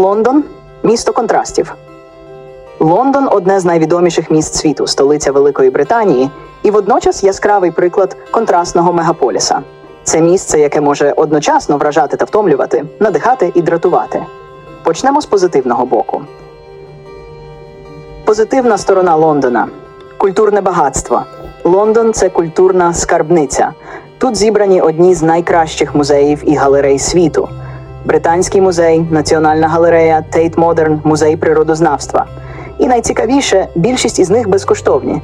Лондон місто контрастів. Лондон одне з найвідоміших міст світу, столиця Великої Британії, і водночас яскравий приклад контрастного мегаполіса. Це місце, яке може одночасно вражати та втомлювати, надихати і дратувати. Почнемо з позитивного боку. Позитивна сторона Лондона культурне багатство. Лондон це культурна скарбниця. Тут зібрані одні з найкращих музеїв і галерей світу: Британський музей, Національна галерея, Тейт Модерн, музей природознавства. І найцікавіше, більшість із них безкоштовні.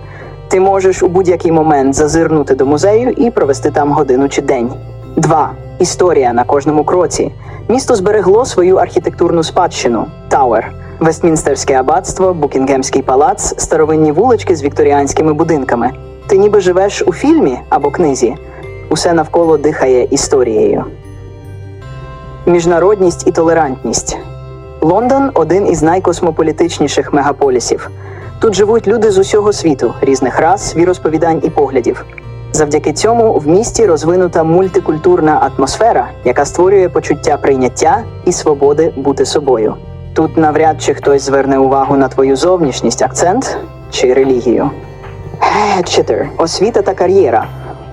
Ти можеш у будь-який момент зазирнути до музею і провести там годину чи день. 2. Історія на кожному кроці. Місто зберегло свою архітектурну спадщину Тауер, Вестмінстерське аббатство, Букінгемський палац, старовинні вулички з вікторіанськими будинками. Ти ніби живеш у фільмі або книзі. Усе навколо дихає історією. Міжнародність і толерантність. Лондон один із найкосмополітичніших мегаполісів. Тут живуть люди з усього світу, різних рас, віросповідань і поглядів. Завдяки цьому в місті розвинута мультикультурна атмосфера, яка створює почуття прийняття і свободи бути собою. Тут навряд чи хтось зверне увагу на твою зовнішність, акцент чи релігію. Гетчетер – освіта та кар'єра.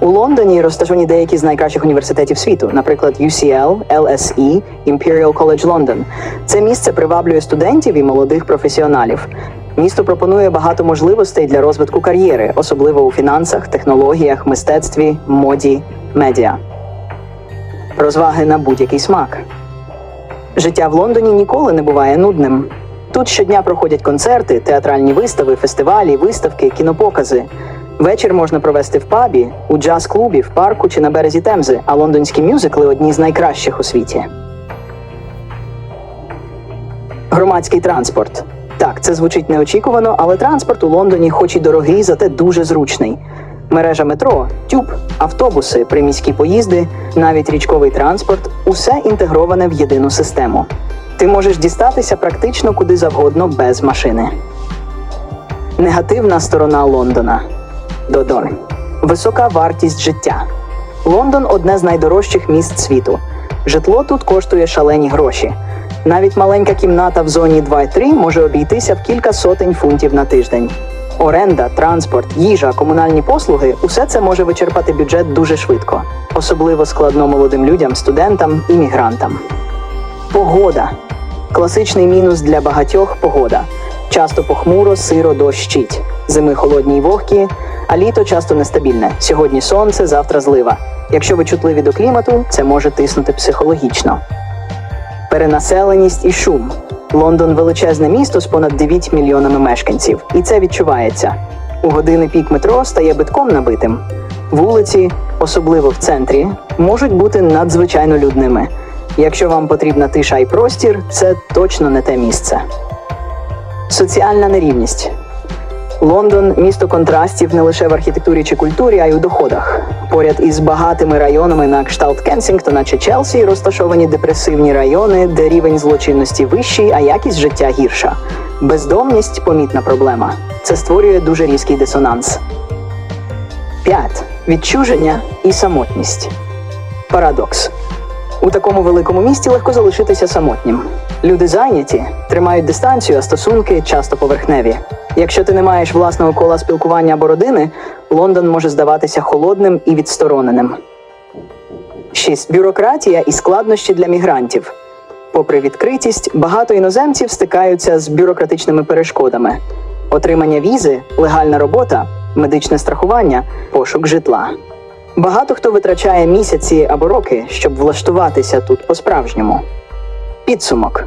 У Лондоні розташовані деякі з найкращих університетів світу, наприклад, UCL, LSE, Imperial College London. Це місце приваблює студентів і молодих професіоналів. Місто пропонує багато можливостей для розвитку кар'єри, особливо у фінансах, технологіях, мистецтві, моді, медіа. Розваги на будь-який смак. Життя в Лондоні ніколи не буває нудним. Тут щодня проходять концерти, театральні вистави, фестивалі, виставки, кінопокази. Вечір можна провести в пабі, у джаз-клубі, в парку чи на березі Темзи, а лондонські мюзикли одні з найкращих у світі. Громадський транспорт. Так, це звучить неочікувано, але транспорт у Лондоні, хоч і дорогий, зате дуже зручний. Мережа метро, тюб, автобуси, приміські поїзди, навіть річковий транспорт усе інтегроване в єдину систему. Ти можеш дістатися практично куди завгодно без машини. Негативна сторона Лондона. Додон. Висока вартість життя. Лондон одне з найдорожчих міст світу. Житло тут коштує шалені гроші. Навіть маленька кімната в зоні 2-3 може обійтися в кілька сотень фунтів на тиждень. Оренда, транспорт, їжа, комунальні послуги усе це може вичерпати бюджет дуже швидко, особливо складно молодим людям, студентам і мігрантам. Погода. Класичний мінус для багатьох погода. Часто похмуро, сиро, дощить. Зими холодні й вогкі, а літо часто нестабільне. Сьогодні сонце, завтра злива. Якщо ви чутливі до клімату, це може тиснути психологічно. Перенаселеність і шум. Лондон величезне місто з понад 9 мільйонами мешканців, і це відчувається. У години пік метро стає битком набитим. Вулиці, особливо в центрі, можуть бути надзвичайно людними. Якщо вам потрібна тиша і простір, це точно не те місце. Соціальна нерівність. Лондон місто контрастів не лише в архітектурі чи культурі, а й у доходах. Поряд із багатими районами на кшталт Кенсінгтона чи Челсі розташовані депресивні райони, де рівень злочинності вищий, а якість життя гірша. Бездомність помітна проблема. Це створює дуже різкий дисонанс. 5. Відчуження і самотність. Парадокс. У такому великому місті легко залишитися самотнім. Люди зайняті, тримають дистанцію, а стосунки часто поверхневі. Якщо ти не маєш власного кола спілкування або родини, Лондон може здаватися холодним і відстороненим. 6. Бюрократія і складнощі для мігрантів. Попри відкритість, багато іноземців стикаються з бюрократичними перешкодами: отримання візи, легальна робота, медичне страхування, пошук житла. Багато хто витрачає місяці або роки, щоб влаштуватися тут по-справжньому. Підсумок: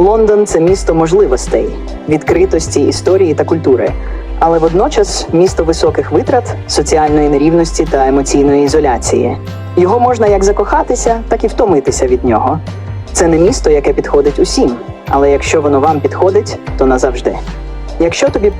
Лондон це місто можливостей, відкритості, історії та культури, але водночас місто високих витрат, соціальної нерівності та емоційної ізоляції. Його можна як закохатися, так і втомитися від нього. Це не місто, яке підходить усім, але якщо воно вам підходить, то назавжди. Якщо тобі